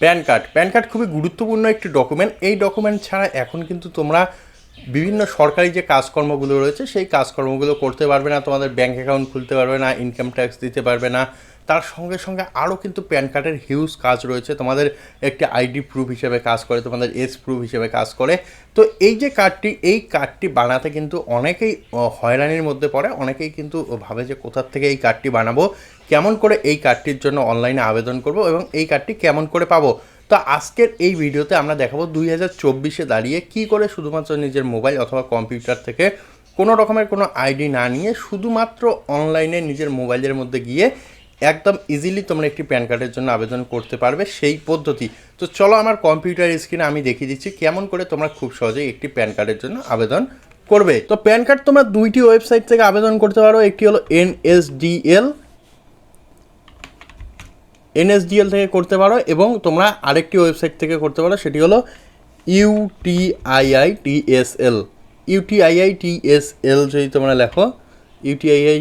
Pan card. Pan card খুবই গুরুত্বপূর্ণ একটি ডকুমেন্ট এই ডকুমেন্ট ছাড়া এখন কিন্তু তোমরা বিভিন্ন সরকারি যে কাজকর্মগুলো রয়েছে, সেই কাজকর্মগুলো করতে পারবে না। তোমাদের ব্যাঙ্ক অ্যাকাউন্ট খুলতে পারবে না ইনকাম ট্যাক্স দিতে পারবে না। তার সঙ্গে সঙ্গে আরও কিন্তু প্যান কার্ডের হিউজ কাজ রয়েছে। তোমাদের একটি আইডি প্রুফ হিসেবে কাজ করে, তোমাদের এজ প্রুফ হিসেবে কাজ করে। তো এই যে কার্ডটি, এই কার্ডটি বানাতে কিন্তু অনেকেই হয়রানির মধ্যে পড়ে, অনেকেই কিন্তু ভাবে যে কোথার থেকে এই কার্ডটি বানাবো, কেমন করে এই কার্ডটির জন্য অনলাইনে আবেদন করব এবং এই কার্ডটি কেমন করে পাবো। তো আজকের এই ভিডিওতে আমরা দেখাবো দুই হাজার চব্বিশে দাঁড়িয়ে কী করে শুধুমাত্র নিজের মোবাইল অথবা কম্পিউটার থেকে কোনো রকমের কোনো আইডি না নিয়ে শুধুমাত্র অনলাইনে নিজের মোবাইলের মধ্যে গিয়ে একদম ইজিলি তোমরা একটি প্যান কার্ডের জন্য আবেদন করতে পারবে সেই পদ্ধতি। তো চলো আমার কম্পিউটার স্ক্রিনে আমি দেখিয়ে দিচ্ছি কেমন করে তোমরা খুব সহজেই একটি প্যান কার্ডের জন্য আবেদন করবে। তো প্যান কার্ড তোমরা দুইটি ওয়েবসাইট থেকে আবেদন করতে পারো, একটি হলো এনএসডিএল এনএসডিএল থেকে করতে পারো এবং তোমরা আরেকটি ওয়েবসাইট থেকে করতে পারো, সেটি হলো ইউটিআইআই টিএসএল ইউটিআইআই টিএসএল যদি তোমরা লেখো ইউটিআইআই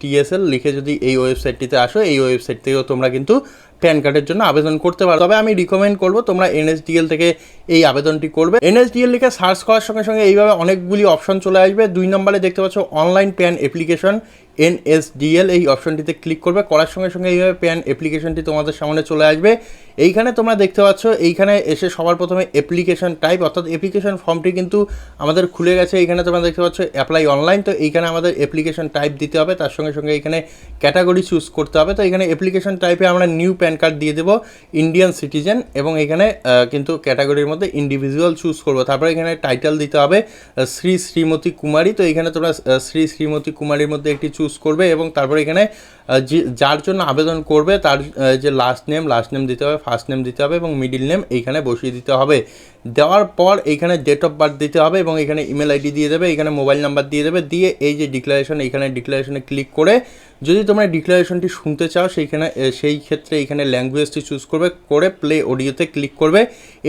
টিএসএল লিখে যদি এই ওয়েবসাইটটিতে আসো এই ওয়েবসাইট থেকেও তোমরা কিন্তু প্যান কার্ডের জন্য আবেদন করতে পারো। তবে আমি রিকমেন্ড করব তোমরা এনএসডিএল থেকে এই আবেদনটি করবে। এনএসডিএল লিখে সার্চ করার সঙ্গে সঙ্গে এইভাবে অনেকগুলি অপশন চলে আসবে। দুই নম্বরে দেখতে পাচ্ছ অনলাইন প্যান অ্যাপ্লিকেশন এনএসডিএল এই অপশনটিতে ক্লিক করবে। করার সঙ্গে সঙ্গে এইভাবে প্যান অ্যাপ্লিকেশনটি তোমাদের সামনে চলে আসবে। এইখানে তোমরা দেখতে পাচ্ছ এইখানে এসে সবার প্রথমে অ্যাপ্লিকেশন টাইপ অর্থাৎ অ্যাপ্লিকেশন ফর্মটি কিন্তু আমাদের খুলে গেছে। এইখানে তোমরা দেখতে পাচ্ছ অ্যাপ্লাই অনলাইন তো এইখানে আমাদের অ্যাপ্লিকেশন টাইপ দিতে হবে। তার সঙ্গে সঙ্গে এখানে ক্যাটাগরি চুজ করতে হবে। তো এখানে অ্যাপ্লিকেশন টাইপে আমরা নিউ প্যান কার্ড দিয়ে দেবো ইন্ডিয়ান সিটিজেন এবং এখানে কিন্তু ক্যাটাগরির মধ্যে ইন্ডিভিজুয়াল চুজ করব। তারপরে এখানে টাইটেল দিতে হবে শ্রী শ্রীমতী কুমারী। তো এখানে তোমরা শ্রী শ্রীমতী কুমারীর মধ্যে একটি চুজ করবে এবং তারপরে এখানে যার জন্য আবেদন করবে, তার যে লাস্ট নেম লাস্ট নেম দিতে হবে ফার্স্ট নেম দিতে হবে এবং মিডিল নেম এইখানে বসিয়ে দিতে হবে। দেওয়ার পর এইখানে ডেট অফ বার্থ দিতে হবে এবং এখানে ইমেল আইডি দিয়ে দেবে, এখানে মোবাইল নাম্বার দিয়ে দেবে, দিয়ে এই যে ডিক্লারেশন এখানে ডিক্লারেশনে ক্লিক করে যদি তোমরা ডিক্লারেশনটি শুনতে চাও, সেইখানে সেই ক্ষেত্রে এখানে ল্যাঙ্গুয়েজটি চুজ করবে, করে প্লে অডিওতে ক্লিক করবে,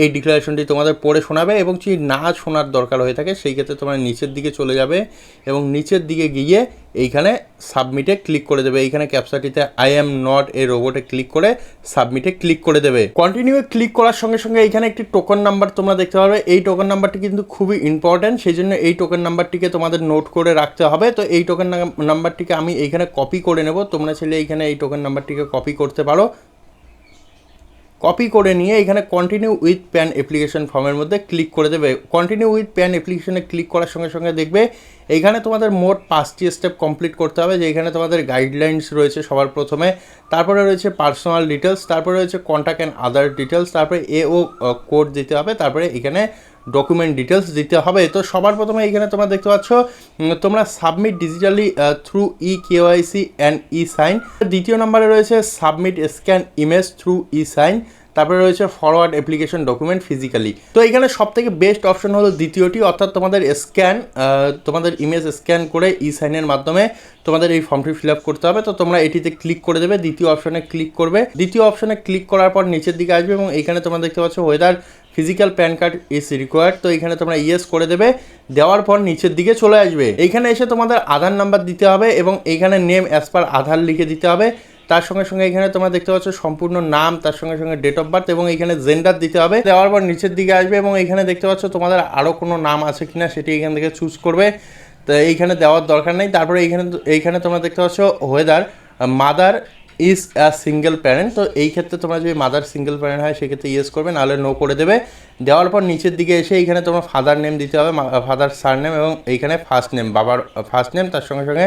এই ডিক্লারেশনটি তোমাদের পড়ে শোনাবে এবং যদি না শোনার দরকার হয়ে থাকে, সেই ক্ষেত্রে তোমরা নিচের দিকে চলে যাবে এবং নিচের দিকে গিয়ে এইখানে সাবমিটে ক্লিক করে দেবে। এইখানে ক্যাপসাটিতে আই এম নট এ রোবটে ক্লিক করে সাবমিটে ক্লিক করে দেবে। কন্টিনিউ ক্লিক করার সঙ্গে সঙ্গে এইখানে একটি টোকন নাম্বার তোমরা দেখতে পাবে। এই টোকন নাম্বারটি কিন্তু খুবই ইম্পর্ট্যান্ট সেই জন্য এই টোকন নাম্বারটিকে তোমাদের নোট করে রাখতে হবে। তো এই টোকন নাম্বারটিকে আমি এইখানে কপি করে নেব। তোমরা ছেলে এইখানে এই টোকেন নাম্বারটিকে কপি করতে পারো। কপি করে নিয়ে এখানে কন্টিনিউ উইথ প্যান অ্যাপ্লিকেশন ফর্মের মধ্যে ক্লিক করে দেবে। কন্টিনিউ উইথ প্যান অ্যাপ্লিকেশনে ক্লিক করার সঙ্গে সঙ্গে দেখবে, এইখানে তোমাদের মোট পাঁচটি স্টেপ কমপ্লিট করতে হবে, যে এখানে তোমাদের গাইডলাইন্স রয়েছে সবার প্রথমে, তারপরে রয়েছে পার্সোনাল ডিটেলস তারপরে রয়েছে কন্ট্যাক্ট অ্যান্ড আদার ডিটেলস তারপরে এ ও কোড দিতে হবে, তারপরে এখানে ডকুমেন্ট ডিটেলস দিতে হবে। তো সবার প্রথমে এখানে তোমরা দেখতে পাচ্ছ তোমরা submit digitally through e KYC and e sign দ্বিতীয় নম্বরে রয়েছে submit scan image through e sign তারপরে রয়েছে ফরওয়ার্ড অ্যাপ্লিকেশন ডকুমেন্ট ফিজিক্যালি তো এখানে সব থেকে বেস্ট অপশন হলো দ্বিতীয়টি, অর্থাৎ তোমাদের স্ক্যান তোমাদের ইমেজ স্ক্যান করে ই সাইনের মাধ্যমে তোমাদের এই ফর্মটি ফিল আপ করতে হবে। তো তোমরা এটিতে ক্লিক করে দেবে, দ্বিতীয় অপশনে ক্লিক করবে। দ্বিতীয় অপশনে ক্লিক করার পর নিচের দিকে আসবে এবং এখানে তোমরা দেখতে পাচ্ছ whether physical PAN card is required তো এখানে তোমরা ইয়েস করে দেবে। দেওয়ার পর নিচের দিকে চলে আসবে। এইখানে এসে তোমাদের আধার নাম্বার দিতে হবে এবং এইখানে নেম অ্যাজ পার আধার লিখে দিতে হবে। তার সঙ্গে সঙ্গে এখানে তোমরা দেখতে পাচ্ছ সম্পূর্ণ নাম, তার সঙ্গে সঙ্গে ডেট অফ বার্থ এবং এখানে জেন্ডার দিতে হবে। দেওয়ার পর নিচের দিকে আসবে এবং এখানে দেখতে পাচ্ছ তোমাদের আরও কোনো নাম আছে কিনা সেটি এখান থেকে চুজ করবে। তো এইখানে দেওয়ার দরকার নেই। তারপরে এইখানে এইখানে তোমরা দেখতে পাচ্ছ whether mother is a single parent তো এই ক্ষেত্রে তোমরা যদি মাদার সিঙ্গেল প্যারেন্ট হয়, সেক্ষেত্রে ইয়েস করবে, নাহলে নো করে দেবে। দেওয়ার পর নিচের দিকে এসে এইখানে তোমার ফাদার নেম দিতে হবে ফাদার সার নেম এবং এইখানে ফার্স্ট নেম বাবার ফার্স্ট নেম তার সঙ্গে সঙ্গে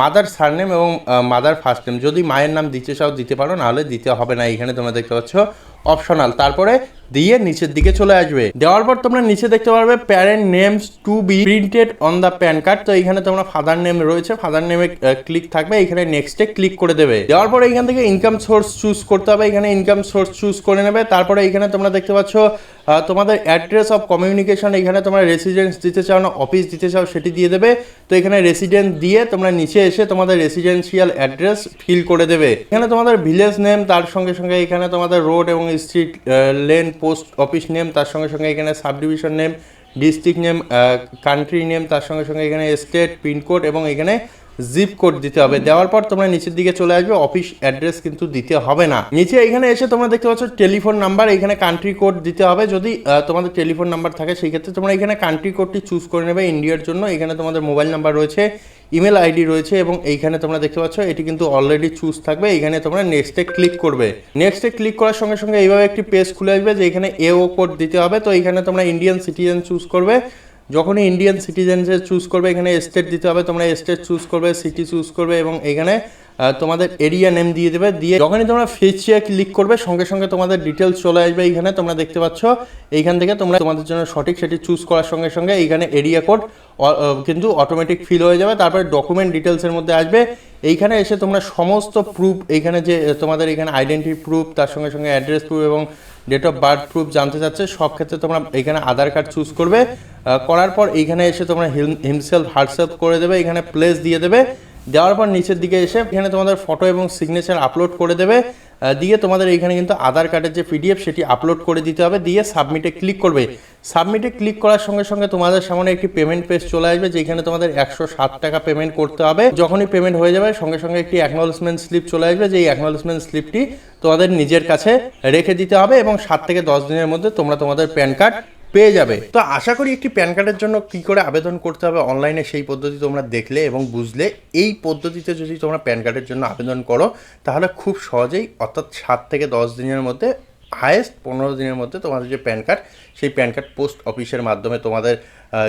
মাদার সারনেম এবং মাদার ফার্স্ট নেম যদি মায়ের নাম দিতে চাও, দিতে পারো, নাহলে দিতে হবে না। এইখানে তোমরা দেখতে পাচ্ছ অপশনাল তারপরে দিয়ে নিচের দিকে চলে আসবে। দেওয়ার পর তোমরা নিচে দেখতে পারবে parent names to be printed on the PAN card তো এখানে তোমরা ফাদার নেম রয়েছে ফাদার নেমে ক্লিক থাকবে, এখানে নেক্সটে ক্লিক করে দেবে। দেওয়ার পরে এখান থেকে ইনকাম সোর্স চুজ করতে হবে, এখানে ইনকাম সোর্স চুজ করে নেবে। তারপরে এখানে তোমরা দেখতে পাচ্ছ তোমাদের অ্যাড্রেস অফ কমিউনিকেশন এখানে তোমরা রেসিডেন্স দিতে চাও না অফিস দিতে চাও, সেটি দিয়ে দেবে। তো এখানে রেসিডেন্ট দিয়ে তোমরা নিচে এসে তোমাদের রেসিডেন্সিয়াল অ্যাড্রেস ফিল করে দেবে। এখানে তোমাদের ভিলেজ নেম তার সঙ্গে সঙ্গে এখানে তোমাদের রোড এবং street lane, post office name, তার সঙ্গে সঙ্গে এখানে subdivision name, district name country name, তার সঙ্গে সঙ্গে এখানে স্টেট পিনকোড এবং এখানে জিপ কোড দিতে হবে। দেওয়ার পর তোমরা নিচের দিকে চলে আসবে, অফিস অ্যাড্রেস কিন্তু দিতে হবে না। নিচে এখানে এসে তোমরা দেখতে পাচ্ছ টেলিফোন নাম্বার, এখানে কান্ট্রি কোড দিতে হবে। যদি তোমাদের টেলিফোন নাম্বার থাকে, সেই ক্ষেত্রে তোমরা এখানে কান্ট্রি কোডটি চুজ করে নেবে ইন্ডিয়ার জন্য। এখানে তোমাদের মোবাইল নাম্বার রয়েছে ইমেল আইডি রয়েছে এবং এইখানে তোমরা দেখতে পাচ্ছ, এটি কিন্তু অলরেডি চুজ থাকবে। এইখানে তোমরা নেক্সটে ক্লিক করবে। নেক্সটে ক্লিক করার সঙ্গে সঙ্গে এইভাবে একটি পেজ খুলে আসবে যে এখানে এও কোড দিতে হবে। তো এইখানে তোমরা ইন্ডিয়ান সিটিজেন চুজ করবে। যখনই ইন্ডিয়ান সিটিজেন চুজ করবে, এখানে স্টেট দিতে হবে, তোমরা স্টেট চুজ করবে সিটি চুজ করবে এবং এখানে তোমাদের এরিয়া নেম দিয়ে দেবে। দিয়ে যখনই তোমরা ফেচিয়ে ক্লিক করবে, সঙ্গে সঙ্গে তোমাদের ডিটেলস চলে আসবে এইখানে। তোমরা দেখতে পাচ্ছ, এইখান থেকে তোমরা তোমাদের জন্য সঠিক সেটি চুজ করার সঙ্গে সঙ্গে এইখানে এরিয়া কোড কিন্তু অটোমেটিক ফিল হয়ে যাবে। তারপরে ডকুমেন্ট ডিটেলসের মধ্যে আসবে। এইখানে এসে তোমরা সমস্ত প্রুফ এইখানে যে তোমাদের এখানে আইডেন্টি প্রুফ তার সঙ্গে সঙ্গে অ্যাড্রেস প্রুফ এবং ডেট অফ বার্থ প্রুফ জানতে চাচ্ছে, সব ক্ষেত্রে তোমরা এখানে আধার কার্ড চুজ করবে। করার পর এইখানে এসে তোমরা হিমসেলফ হার্টসেলফ করে দেবে। এখানে প্লেস দিয়ে দেবে। দেওয়ার পর নিচের দিকে এসে এখানে তোমাদের ফটো এবং সিগনেচার আপলোড করে দেবে। দিয়ে তোমাদের এইখানে কিন্তু আধার কার্ডের যে পিডিএফ সেটি আপলোড করে দিতে হবে। দিয়ে সাবমিটে ক্লিক করবে। সাবমিটে ক্লিক করার সঙ্গে সঙ্গে তোমাদের সামনে একটি পেমেন্ট পেজ চলে আসবে, যেখানে তোমাদের একশো ষাট টাকা পেমেন্ট করতে হবে। যখনই পেমেন্ট হয়ে যাবে, সঙ্গে সঙ্গে একটি অ্যাকনোলেজমেন্ট স্লিপ চলে আসবে। যে এই অ্যাকনোলেজমেন্ট স্লিপটি তোমাদের নিজের কাছে রেখে দিতে হবে এবং সাত থেকে দশ দিনের মধ্যে তোমরা তোমাদের প্যান কার্ড পেয়ে যাবে। তো আশা করি একটি প্যান কার্ডের জন্য কি করে আবেদন করতে হবে অনলাইনে সেই পদ্ধতি তোমরা দেখলে এবং বুঝলে। এই পদ্ধতিতে যদি তোমরা প্যান কার্ডের জন্য আবেদন করো, তাহলে খুব সহজেই, অর্থাৎ সাত থেকে দশ দিনের মধ্যে হায়েস্ট পনেরো দিনের মধ্যে তোমাদের যে প্যান কার্ড সেই প্যান কার্ড পোস্ট অফিসের মাধ্যমে তোমাদের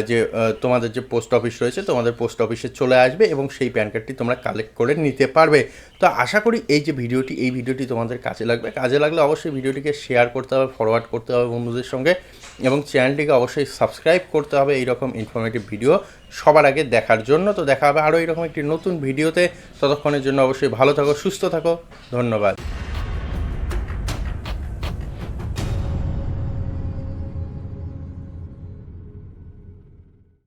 যে তোমাদের যে পোস্ট অফিস রয়েছে, তোমাদের পোস্ট অফিসে চলে আসবে এবং সেই প্যান কার্ডটি তোমরা কালেক্ট করে নিতে পারবে। তো আশা করি এই যে ভিডিওটি, এই ভিডিওটি তোমাদের কাজে লাগবে। কাজে লাগলে অবশ্যই ভিডিওটিকে শেয়ার করতে হবে ফরওয়ার্ড করতে হবে বন্ধুদের সঙ্গে এবং চ্যানেলটিকে অবশ্যই সাবস্ক্রাইব করতে হবে। এইরকম ইনফরমেটিভ ভিডিও সবার আগে দেখার জন্য। তো দেখা হবে আরও এরকম একটি নতুন ভিডিওতে। ততক্ষণের জন্য অবশ্যই ভালো থাকো, সুস্থ থাকো। ধন্যবাদ।